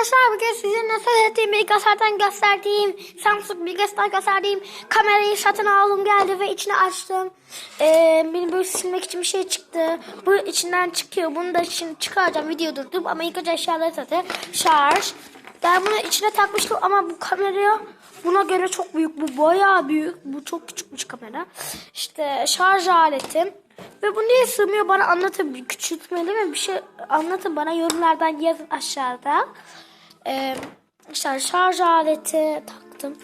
arkadaşlar bugün size nasıl ettiğim bilgisayardan gösterdiğim Samsung bilgisayar gösterdiğim kamerayı satın aldım geldi ve içini açtım. Ee, benim böyle silmek için bir şey çıktı. Bu içinden çıkıyor. Bunu da şimdi çıkaracağım. Video durdum ama ilk önce eşyaları satı. Şarj. Ben bunu içine takmıştım ama bu kameraya buna göre çok büyük. Bu bayağı büyük. Bu çok küçükmüş kamera. İşte şarj aletim. Ve bu niye sığmıyor bana anlatın. Küçültmeli mi bir şey anlatın bana yorumlardan yazın aşağıda. Ee, işte şarj aleti taktım.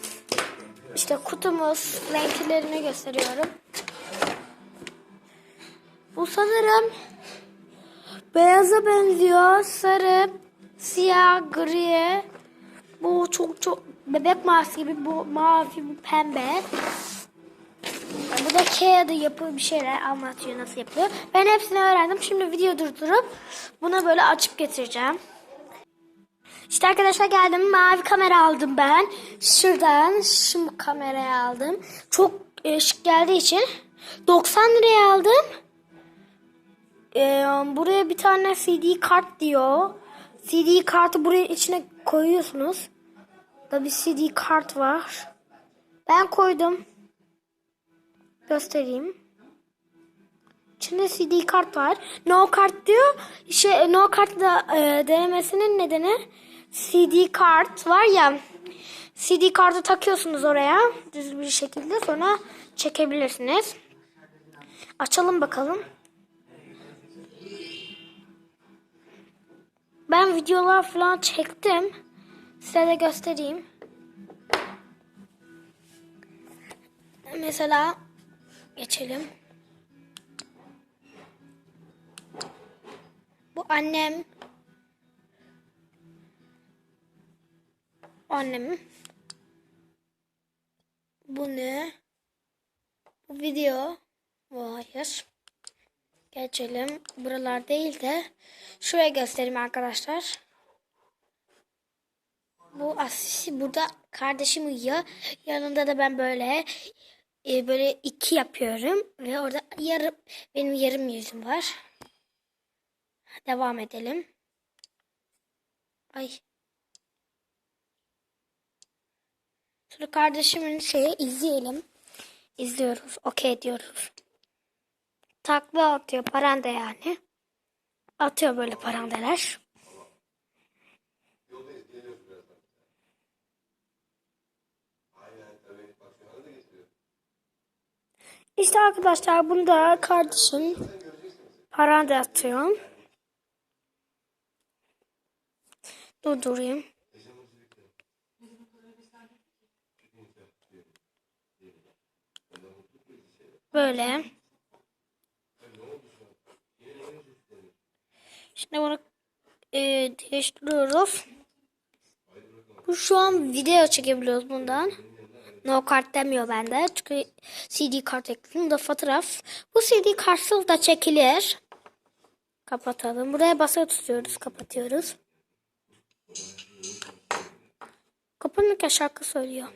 İşte kutumuz renklerini gösteriyorum. Bu sanırım beyaza benziyor. Sarı, siyah, gri. Bu çok çok bebek mavisi gibi. Bu mavi, bu pembe. Bu da kağıdı yapı bir şeyler anlatıyor nasıl yapıyor. Ben hepsini öğrendim. Şimdi video durdurup buna böyle açıp getireceğim. İşte arkadaşlar geldim. Mavi kamera aldım ben. Şuradan şu kamerayı aldım. Çok e, şık geldiği için 90 liraya aldım. E, buraya bir tane CD kart diyor. CD kartı buraya içine koyuyorsunuz. Da bir CD kart var. Ben koydum. Göstereyim. İçinde CD kart var. No kart diyor. Şey, no kart da e, denemesinin nedeni CD kart var ya. CD kartı takıyorsunuz oraya düz bir şekilde sonra çekebilirsiniz. Açalım bakalım. Ben videolar falan çektim. Size de göstereyim. Mesela geçelim. Bu annem. Annem. Bu ne? Bu video. Hayır. Geçelim. Buralar değil de şuraya göstereyim arkadaşlar. Bu Asisi burada kardeşim uyuyor. Yanında da ben böyle e, böyle iki yapıyorum ve orada yarım benim yarım yüzüm var. Devam edelim. Ay. Sonra kardeşimin şeyi izleyelim. İzliyoruz. Okey diyoruz. Takla atıyor paranda yani. Atıyor böyle parandeler. İşte arkadaşlar bunda kardeşim paranda atıyor. Durdurayım. Böyle. Şimdi bunu e, değiştiriyoruz. Bu şu an video çekebiliyoruz bundan. No kart demiyor bende. Çünkü CD kart ekledim. Da fotoğraf. Bu CD kartsız da çekilir. Kapatalım. Buraya basılı tutuyoruz. Kapatıyoruz. Kapanırken şarkı söylüyor.